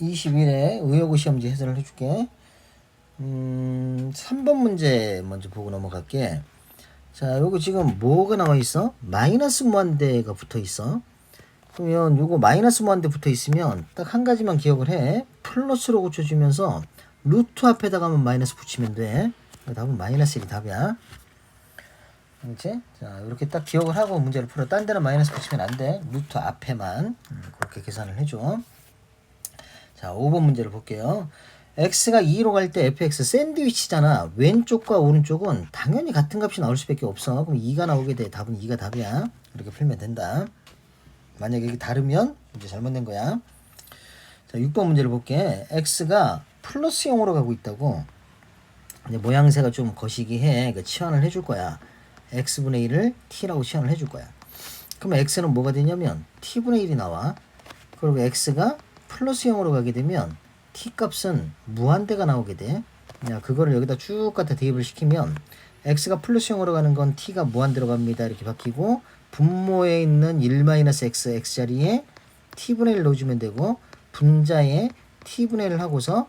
21회 의여고 시험지 해설을 해줄게. 음, 3번 문제 먼저 보고 넘어갈게. 자, 요거 지금 뭐가 나와 있어? 마이너스 무한대가 붙어 있어. 그러면 요거 마이너스 무한대 붙어 있으면 딱 한 가지만 기억을 해. 플러스로 고쳐주면서 루트 앞에다가 만 마이너스 붙이면 돼. 답은 마이너스 1이 답이야. 그렇지? 자, 이렇게 딱 기억을 하고 문제를 풀어. 딴 데는 마이너스 붙이면 안 돼. 루트 앞에만. 음, 그렇게 계산을 해줘. 자, 5번 문제를 볼게요. x가 2로 갈 때 fx 샌드위치잖아. 왼쪽과 오른쪽은 당연히 같은 값이 나올 수밖에 없어. 그럼 2가 나오게 돼. 답은 2가 답이야. 이렇게 풀면 된다. 만약에 이게 다르면 이제 잘못된 거야. 자, 6번 문제를 볼게. x가 플러스 0으로 가고 있다고. 이제 모양새가 좀 거시기해. 그 치환을 해줄 거야. x분의 1을 t라고 치환을 해줄 거야. 그러면 x는 뭐가 되냐면 t분의 1이 나와. 그리고 x가 플러스 0으로 가게 되면 t 값은 무한대가 나오게 돼. 야, 그거를 여기다 쭉 갖다 대입을 시키면 x가 플러스 0으로 가는 건 t가 무한대로 갑니다. 이렇게 바뀌고 분모에 있는 1-x x 자리에 t분의 1 넣어주면 되고 분자에 t분의 1 하고서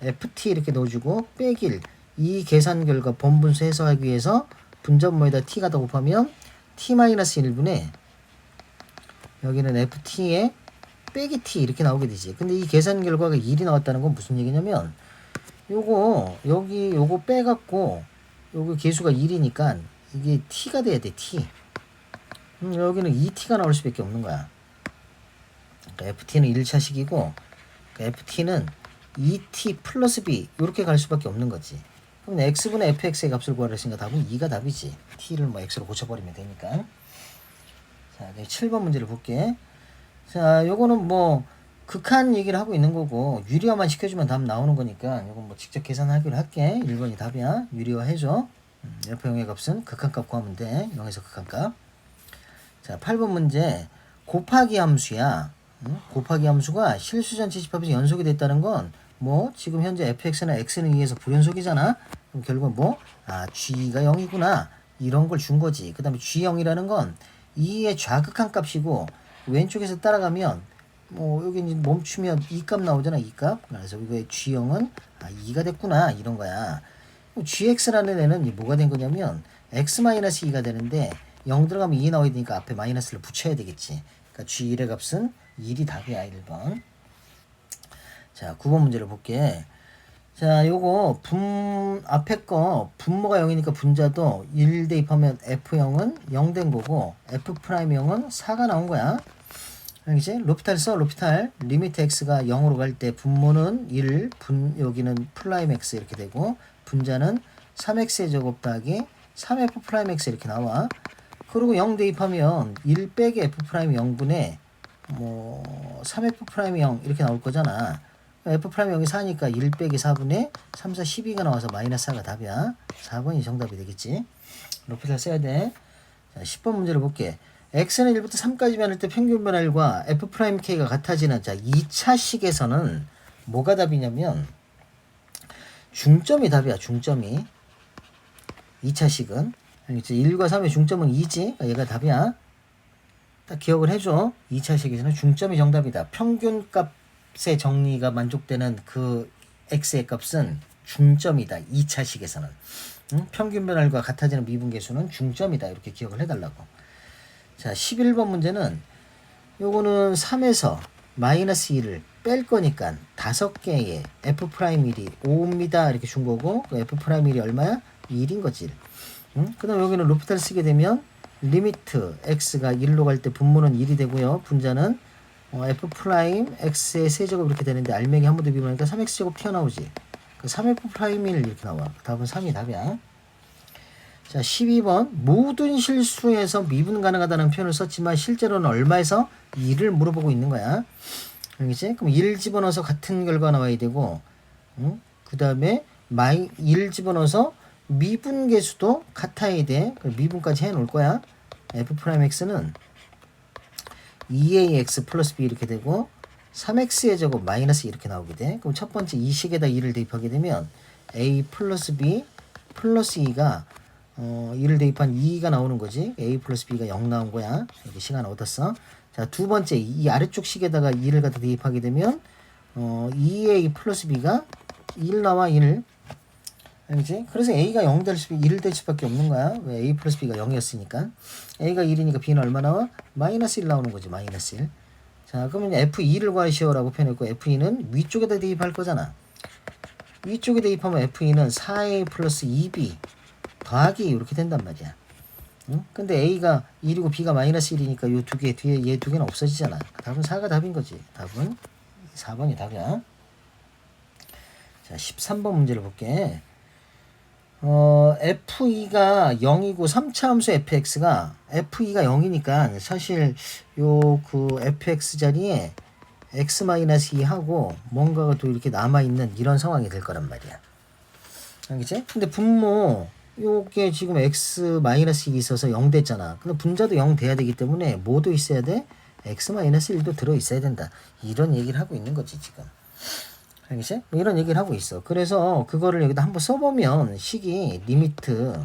ft 이렇게 넣어주고 1. 이 계산 결과 번분수 해석하기 위해서 분자분모에다 t가 더 곱하면 t-1분의 여기는 ft에 빼기 t 이렇게 나오게 되지. 근데 이 계산 결과가 1이 나왔다는 건 무슨 얘기냐면 요거 여기 요거 빼갖고 요거 계수가 1이니까 이게 t가 돼야 돼 t. 음, 여기는 2t가 나올 수밖에 없는 거야. 그러니까 ft는 1차식이고 그러니까 ft는 2t 플러스 b 이렇게 갈 수밖에 없는 거지. 그럼 x분의 fx의 값을 구하라 했으니까 답은 2가 답이지. t를 뭐 x로 고쳐버리면 되니까. 자, 이제 7번 문제를 볼게. 자, 요거는 뭐 극한 얘기를 하고 있는 거고 유리화만 시켜주면 답 나오는 거니까 요건 뭐 직접 계산하기로 할게. 1번이 답이야. 유리화 해줘. 음, F형의 값은 극한값 구하면 돼. 0에서 극한값. 자, 8번 문제 곱하기 함수야. 응? 곱하기 함수가 실수 전체 집합에서 연속이 됐다는 건 뭐 지금 현재 fx나 x는 2에서 불연속이잖아. 그럼 결국은 뭐? 아, g가 0이구나. 이런 걸 준 거지. 그 다음에 g0이라는 건 2의 좌극한 값이고 왼쪽에서 따라가면 뭐 여기 이제 멈추면 2값 나오잖아. 2값. 그래서 이거의 g0은 아, 2가 됐구나. 이런 거야. gx라는 애는 이 뭐가 된 거냐면 x-2가 되는데 0 들어가면 2 나와야 되니까 앞에 마이너스를 붙여야 되겠지. 그러니까 g1의 값은 1이 답이야. 1번. 자, 9번 문제를 볼게. 자, 요거 분 앞에 거 분모가 0이니까 분자도 1 대입하면 f0은 0 된 거고 f 프라임 0은 4가 나온 거야. 알겠지? 로피탈 써 로피탈 리미트 x가 0으로 갈 때 분모는 1, 분 여기는 플라임 x 이렇게 되고 분자는 3x의 제곱 더하기 3f 프라임 x 이렇게 나와. 그리고 0 대입하면 1 빼기 f 프라임 0분의 뭐 3f 프라임 0 이렇게 나올 거잖아. F 프라임 0이 4니까 1 빼기 4분의 3, 4, 12가 나와서 마이너스 4가 답이야. 4번이 정답이 되겠지. 로피탈 써야 돼. 자, 10번 문제를 볼게. x는 1부터 3까지 변할 때 평균 변할과 f 프라임 k가 같아지는 자 2차식에서는 뭐가 답이냐면 중점이 답이야. 중점이 2차식은 알겠지? 1과 3의 중점은 2지. 그러니까 얘가 답이야. 딱 기억을 해줘. 2차식에서는 중점이 정답이다. 평균 값 의 정리가 만족되는 그 x의 값은 중점이다. 2차식에서는. 응? 평균 변할과 같아지는 미분계수는 중점이다. 이렇게 기억을 해달라고. 자, 11번 문제는 요거는 3에서 마이너스 1을 뺄 거니까 다섯 개의 f 프라임 1이 5입니다. 이렇게 준 거고 그 f 프라임 1이 얼마야? 1인 거지. 응? 그다음 여기는 로피탈 쓰게 되면 리미트 x가 1로 갈 때 분모는 1이 되고요. 분자는 어, f 프라임 x의 세제곱 이렇게 되는데 알맹이 한 번 더 비교하니까 3x 제곱 튀어나오지. 그 3f 프라임 1 이렇게 나와. 답은 3이 답이야. 자, 12번. 모든 실수에서 미분 가능하다는 표현을 썼지만 실제로는 얼마에서 2를 물어보고 있는 거야. 알겠지? 그럼 1 집어넣어서 같은 결과 나와야 되고, 응? 그 다음에 마이 1 집어넣어서 미분 계수도 같아야 돼. 그 미분까지 해 놓을 거야. f 프라임 x는 2ax 플러스 b 이렇게 되고 3x의 제곱 마이너스 이렇게 나오게 돼. 그럼 첫 번째 이 식에다 2를 대입하게 되면 a 플러스 b 플러스 2가 어, 2를 대입한 2가 나오는 거지. a 플러스 b가 0 나온 거야. 이렇게 시간 얻었어. 자, 두 번째 이 아래쪽 식에다가 2를 갖다 대입하게 되면 어, 2a 플러스 b가 1 나와 1 알겠지? 그래서 a가 0 될 수, 1될 수밖에 없는 거야. 왜 a 플러스 b가 0이었으니까. a가 1이니까 b는 얼마 나와? 마이너스 1 나오는 거지. 마이너스 1. 자, 그러면 f2를 구하시오라고 표현했고 f2는 위쪽에다 대입할 거잖아. 위쪽에 대입하면 f2는 4a 플러스 2b 더하기 이렇게 된단 말이야. 응? 근데 a가 1이고 b가 마이너스 1이니까 요두개 뒤에 얘 두 개는 없어지잖아. 답은 4가 답인 거지. 답은 4번이 답이야. 자, 13번 문제를 볼게. 어, f2가 0이고 3차 함수 fx가 f2가 0이니까 사실 요 그 fx 자리에 x-2하고 뭔가가 또 이렇게 남아있는 이런 상황이 될 거란 말이야. 알겠지? 근데 분모 요게 지금 x-1이 있어서 0 됐잖아. 근데 분자도 0 돼야 되기 때문에 뭐도 있어야 돼? x-1도 들어 있어야 된다. 이런 얘기를 하고 있는 거지 지금. 알겠지? 뭐 이런 얘기를 하고 있어. 그래서 그거를 여기다 한번 써보면 식이 리미트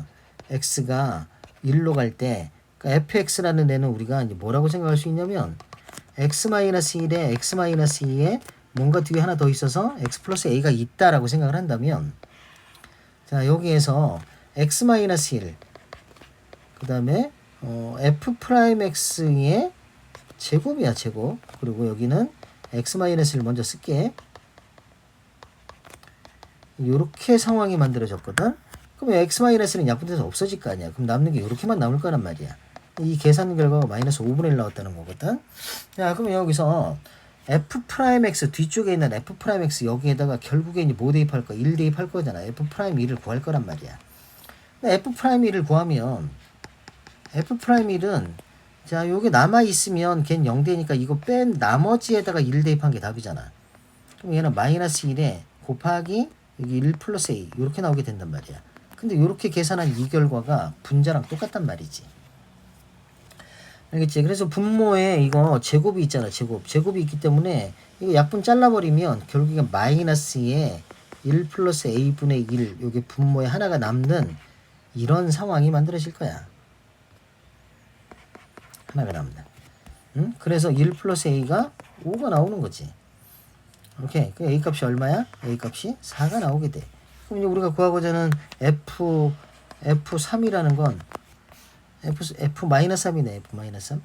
x가 1로 갈 때 그러니까 fx라는 애는 우리가 이제 뭐라고 생각할 수 있냐면 x-1에 x-2에 뭔가 뒤에 하나 더 있어서 x 플러스 a가 있다라고 생각을 한다면 자 여기에서 x-1 그 다음에 어, f 프라임 x의 제곱이야 제곱 그리고 여기는 x-를 먼저 쓸게 요렇게 상황이 만들어졌거든? 그럼 x-는 약분돼서 없어질 거 아니야. 그럼 남는 게 요렇게만 남을 거란 말이야. 이 계산 결과가 마이너스 5분의 1 나왔다는 거거든? 자 그럼 여기서 f 프라임 x 뒤쪽에 있는 f 프라임 x 여기에다가 결국에 이제 뭐 대입할 거야 1 대입할 거잖아. F 프라임 1을 구할 거란 말이야. 근데 f 프라임 1을 구하면 f 프라임 1은 자 요게 남아 있으면 걘 0대니까 이거 뺀 나머지에다가 1 대입한 게 답이잖아. 그럼 얘는 마이너스 1에 곱하기 여기 1 플러스 a 이렇게 나오게 된단 말이야. 근데 이렇게 계산한 이 결과가 분자랑 똑같단 말이지. 알겠지? 그래서 분모에 이거 제곱이 있잖아 제곱. 제곱이 있기 때문에 이거 약분 잘라버리면 결국에 마이너스에 1 플러스 a분의 1 요게 분모에 하나가 남는 이런 상황이 만들어질 거야. 하나가 남는. 응? 그래서 1 플러스 a가 5가 나오는 거지 오케이. 그 A 값이 얼마야? A 값이 4가 나오게 돼. 그럼 이제 우리가 구하고자 하는 F, F3이라는 건 F, F-3이네, F-3.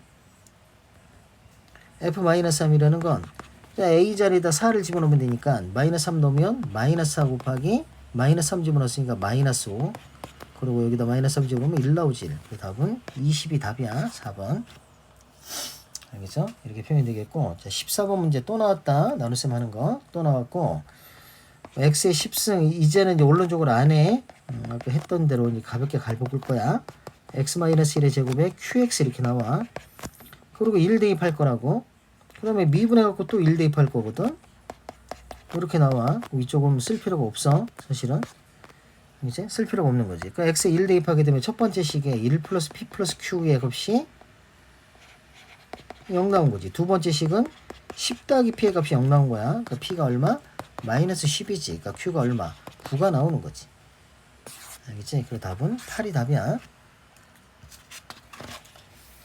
F-3이라는 건 자, A 자리에다 4를 집어넣으면 되니까 마이너스 3 넣으면 마이너스 4 곱하기 마이너스 3 집어넣었으니까 마이너스 5 그리고 여기다 마이너스 3 집어넣으면 1 나오지 1. 그 답은 20이 답이야 4번 알겠죠? 이렇게 표현이 되겠고 자 14번 문제 또 나왔다. 나눗셈 하는 거 또 나왔고 x의 10승 이제는 이제 원론적으로 안에 음, 아까 했던 대로 이제 가볍게 갈볶을 거야. x-1의 제곱에 qx 이렇게 나와. 그리고 1 대입할 거라고. 그 다음에 미분해 갖고 또 1 대입할 거거든. 이렇게 나와. 위쪽은 쓸 필요가 없어 사실은. 이제 쓸 필요가 없는 거지. 그러니까 x에 1 대입하게 되면 첫 번째 식에 1 플러스 p 플러스 q의 값이 0 나온 거지. 두 번째 식은 10 더하기 p의 값이 0 나온 거야. 그러니까 p가 얼마? 마이너스 10이지. 그러니까 q가 얼마? 9가 나오는 거지. 알겠지? 그 답은 8이 답이야.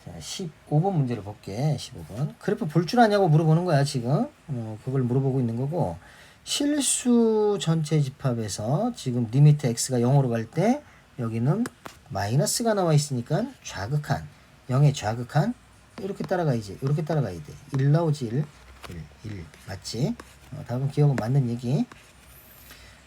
자, 15번 문제를 볼게. 15번. 그래프 볼 줄 아냐고 물어보는 거야, 지금. 어, 그걸 물어보고 있는 거고. 실수 전체 집합에서 지금 리미트 x가 0으로 갈 때 여기는 마이너스가 나와 있으니까 좌극한 0의 좌극한 이렇게 따라가야지. 이렇게 따라가야 돼. 1 나오지 1. 1, 1. 맞지? 어, 답은 기억은 맞는 얘기.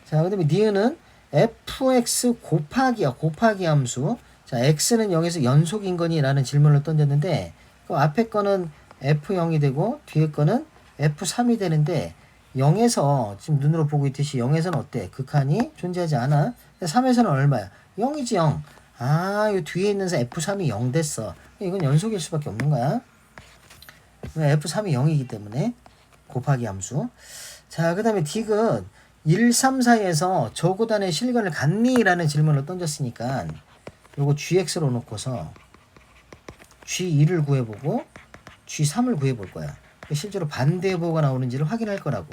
자, 그 다음에 니은은 fx 곱하기야. 곱하기 함수. 자, x는 0에서 연속인 거니? 라는 질문을 던졌는데, 그 앞에 거는 f0이 되고, 뒤에 거는 f3이 되는데, 0에서, 지금 눈으로 보고 있듯이 0에서는 어때? 극한이 존재하지 않아. 3에서는 얼마야? 0이지 0. 아, 이 뒤에 있는 f3이 0 됐어. 이건 연속일 수밖에 없는 거야. 왜 F3이 0이기 때문에 곱하기 함수. 자, 그 다음에 디귿 1, 3, 4에서 저고단의 실근을 갖니? 라는 질문을 던졌으니까 요거 gx로 놓고서 g2를 구해보고 g3을 구해볼 거야. 실제로 반대보가 나오는지를 확인할 거라고.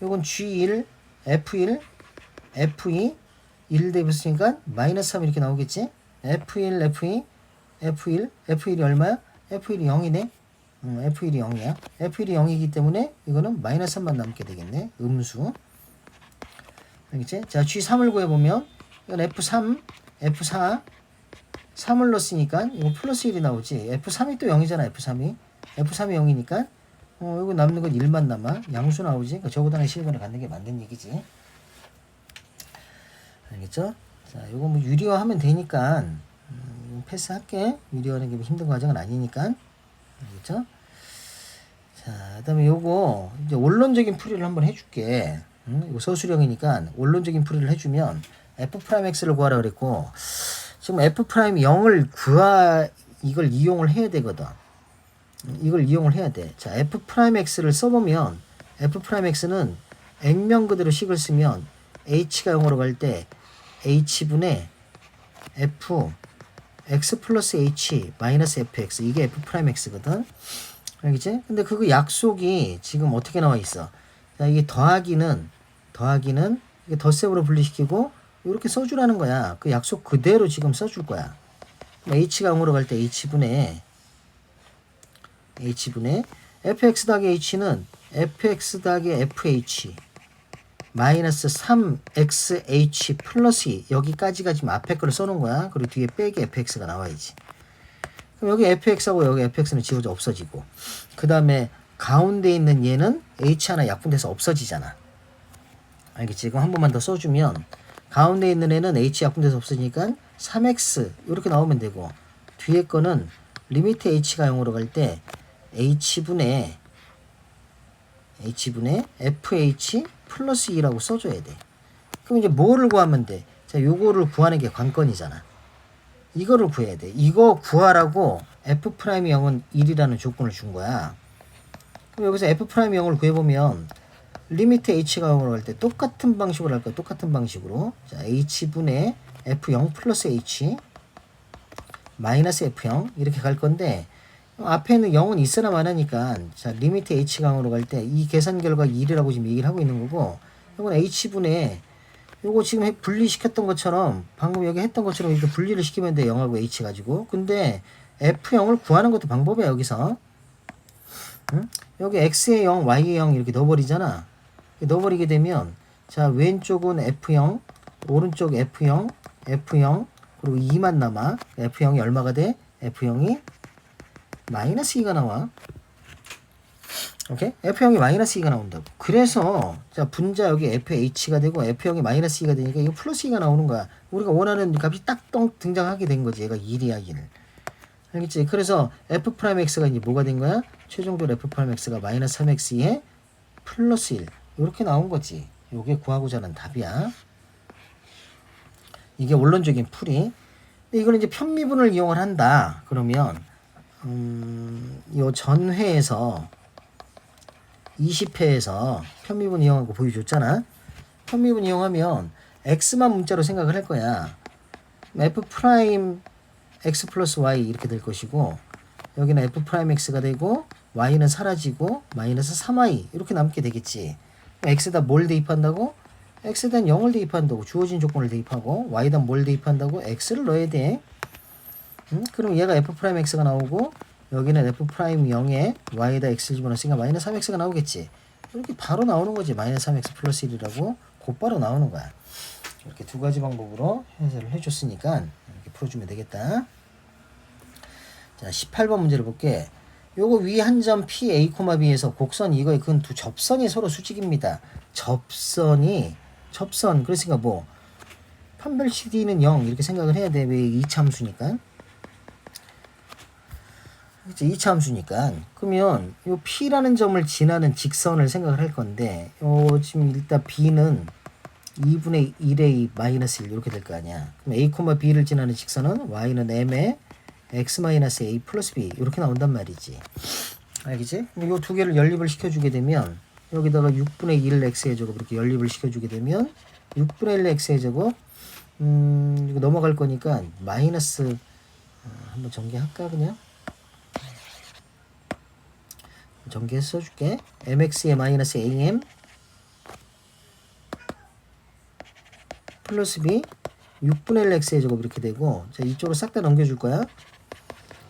요건 g1, f1, f2, 1 대입했으니까 마이너스 3 이렇게 나오겠지? f1, f2, F1, F1이 얼마야? F1이 0이네? 음, F1이 0이야. F1이 0이기 때문에 이거는 마이너스 3만 남게 되겠네. 음수. 알겠지? 자, G3을 구해보면 이건 F3, F4, 3을 넣었으니까 이거 플러스 1이 나오지. F3이 또 0이잖아, F3이. F3이 0이니까 어, 이거 남는 건 1만 남아. 양수 나오지. 그러니까 저보다는 실근을 갖는 게 맞는 얘기지. 알겠죠? 자, 이거 뭐 유리화 하면 되니까 음, 패스할게. 유리화하는 게 힘든 과정은 아니니까. 알겠죠? 자, 그 다음에 요거 이제 원론적인 풀이를 한번 해줄게. 음, 이거 서술형이니까 원론적인 풀이를 해주면 f 프라임 x를 구하라 그랬고 지금 f 프라임 0을 구하 이걸 이용을 해야 되거든. 음, 이걸 이용을 해야 돼. 자, f 프라임 x를 써보면 f 프라임 x는 액면 그대로 식을 쓰면 h가 0으로 갈 때 h분의 f x 플러스 h 마이너스 fx 이게 f 프라임 x거든. 알겠지? 근데 그거 약속이 지금 어떻게 나와 있어? 자, 이게 더하기는 더하기는 이게 덧셈으로 분리시키고 이렇게 써주라는 거야. 그 약속 그대로 지금 써줄 거야. h가 0으로 갈 때 h분의 h분의 fx 더하기 h는 fx 더하기 fh 마이너스 3xh 플러스 2 여기까지가 지금 앞에 거를 써놓은 거야. 그리고 뒤에 빼기 fx가 나와야지. 그럼 여기 fx하고 여기 fx는 지워져 없어지고 그 다음에 가운데 있는 얘는 h 하나 약분돼서 없어지잖아. 알겠지? 그럼 한 번만 더 써주면 가운데 있는 애는 h 약분돼서 없어지니까 3x 이렇게 나오면 되고 뒤에 거는 리미트 h가 0으로 갈 때 h분의 h분의 fh 플러스 2라고 써줘야 돼. 그럼 이제 뭐를 구하면 돼? 자, 요거를 구하는 게 관건이잖아. 이거를 구해야 돼. 이거 구하라고 f 프라임 0은 1이라는 조건을 준 거야. 그럼 여기서 f 프라임 0을 구해보면 리미트 h가 0으로 갈때 똑같은 방식으로 할 거야. 똑같은 방식으로. 자, h분의 f0 플러스 h 마이너스 f0 이렇게 갈 건데 앞에는 0은 있으나 마나니까 자 리미트 h 강으로 갈 때 이 계산 결과 1이라고 지금 얘기를 하고 있는 거고 이건 h분의 요거 지금 해- 분리시켰던 것처럼 방금 여기 했던 것처럼 이렇게 분리를 시키면 돼 0하고 h 가지고 근데 f0을 구하는 것도 방법이야 여기서 응? 여기 x의 0 y의 0 이렇게 넣어버리잖아 넣어버리게 되면 자 왼쪽은 f0 오른쪽 f0 f0 그리고 2만 남아 f0이 얼마가 돼? f0이 마이너스 2가 나와. 오케이? F형이 마이너스 2가 나온다고. 그래서 자 분자 여기 FH가 되고 F형이 마이너스 2가 되니까 이거 플러스 2가 나오는 거야. 우리가 원하는 값이 딱똥 등장하게 된 거지. 얘가 1이야 1. 알겠지? 그래서 F 프라임 X가 이제 뭐가 된 거야? 최종적으로 F 프라임 X가 마이너스 3X에 플러스 1. 이렇게 나온 거지. 요게 구하고자 하는 답이야. 이게 원론적인 풀이. 이거는 이제 편미분을 이용을 한다. 그러면 음, 요 전회에서 20회에서 편미분 이용하고 보여줬잖아. 편미분 이용하면 x만 문자로 생각을 할 거야. f 프라임 x 플러스 y 이렇게 될 것이고 여기는 f 프라임 x가 되고 y는 사라지고 마이너스 3y 이렇게 남게 되겠지. x에다 뭘 대입한다고? x에다 0을 대입한다고 주어진 조건을 대입하고 y에다 뭘 대입한다고? x를 넣어야 돼. 음? 그럼 얘가 f 프라임 x가 나오고 여기는 f 프라임 0에 y에다 x를 집어넣으니까 마이너스 3x가 나오겠지. 이렇게 바로 나오는 거지. 마이너스 3x 플러스 1이라고 곧바로 나오는 거야. 이렇게 두 가지 방법으로 해설을 해줬으니까 이렇게 풀어주면 되겠다. 자, 18번 문제를 볼게. 요거 위 한 점 P, A, B에서 곡선 이거에 그두 접선이 서로 수직입니다. 접선이 접선 그랬으니까 뭐 판별 CD는 0 이렇게 생각을 해야 돼. 왜 이차함수니까. 그치, 이차 함수니까. 그러면 요 P라는 점을 지나는 직선을 생각을 할 건데, 요 지금 일단 B는 2분의 1a 마이너스 1 이렇게 될 거 아니야. 그럼 a, b를 지나는 직선은 y는 m에 x 마이너스 a 플러스 b 이렇게 나온단 말이지. 알겠지? 요 두 개를 연립을 시켜주게 되면 여기다가 6분의 1 x의 제곱 이렇게 연립을 시켜주게 되면 6분의 1 x의 제곱 음 이거 넘어갈 거니까 마이너스 어, 한번 전개할까 그냥 전개해서 써줄게. Mx의 마이너스 am 플러스 b. 6분의 1 x의 제곱 이렇게 되고 자 이쪽으로 싹 다 넘겨줄 거야.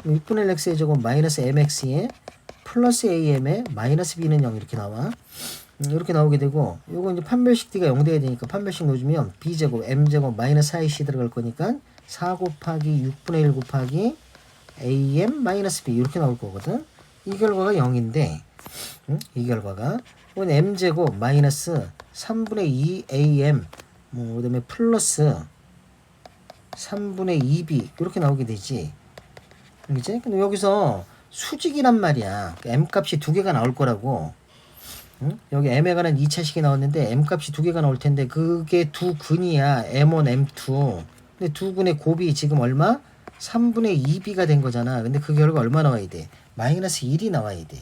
6분의 1 x의 제곱 마이너스 mx에 플러스 am에 마이너스 b는 0 이렇게 나와. 음, 이렇게 나오게 되고 요거 이제 판별식 d가 0 돼야 되니까 판별식 넣어주면 b제곱 m제곱 마이너스 4ac 들어갈 거니까 4 곱하기 6분의 1 곱하기 am 마이너스 b. 이렇게 나올 거거든. 이 결과가 0인데 음? 이 결과가 m제곱 마이너스 3분의 2 am 뭐 그다음에 플러스 3분의 2b 이렇게 나오게 되지. 그지? 근데 여기서 수직이란 말이야. 그러니까 m 값이 두 개가 나올 거라고. 응? 여기 m에 관한 2차식이 나왔는데 m 값이 두 개가 나올 텐데 그게 두 근이야. m1, m2. 근데 두 근의 곱이 지금 얼마? 3분의 2b가 된 거잖아. 근데 그 결과 얼마 나와야 돼? 마이너스 1이 나와야 돼.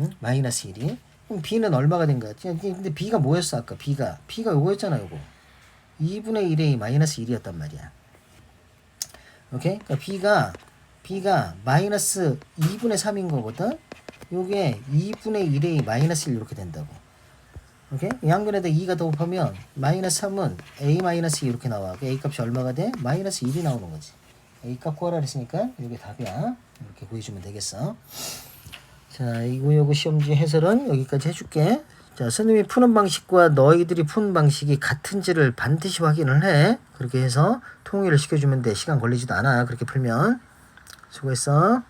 응? 마이너스 1이. 그럼 b는 얼마가 된 거야? 근데 b가 뭐였어 아까? b가. b가 요거였잖아 요거. 2분의 1의 마이너스 1이었단 말이야. 오케이? 그러니까 b가 b가 마이너스 2분의 3인 거거든. 요게 2분의 1의 마이너스 1 이렇게 된다고. 오케이? 양변에다 2가 더곱하면 마이너스 3은 a 마이너스 2 이렇게 나와. 그 a 값이 얼마가 돼? 마이너스 1이 나오는 거지. A 값 구하라 그랬으니까 이게 답이야. 이렇게 구해주면 되겠어. 자, 이거 요거 시험지 해설은 여기까지 해줄게. 자, 선생님이 푸는 방식과 너희들이 푸는 방식이 같은지를 반드시 확인을 해. 그렇게 해서 통일을 시켜주면 돼. 시간 걸리지도 않아. 그렇게 풀면. 수고했어.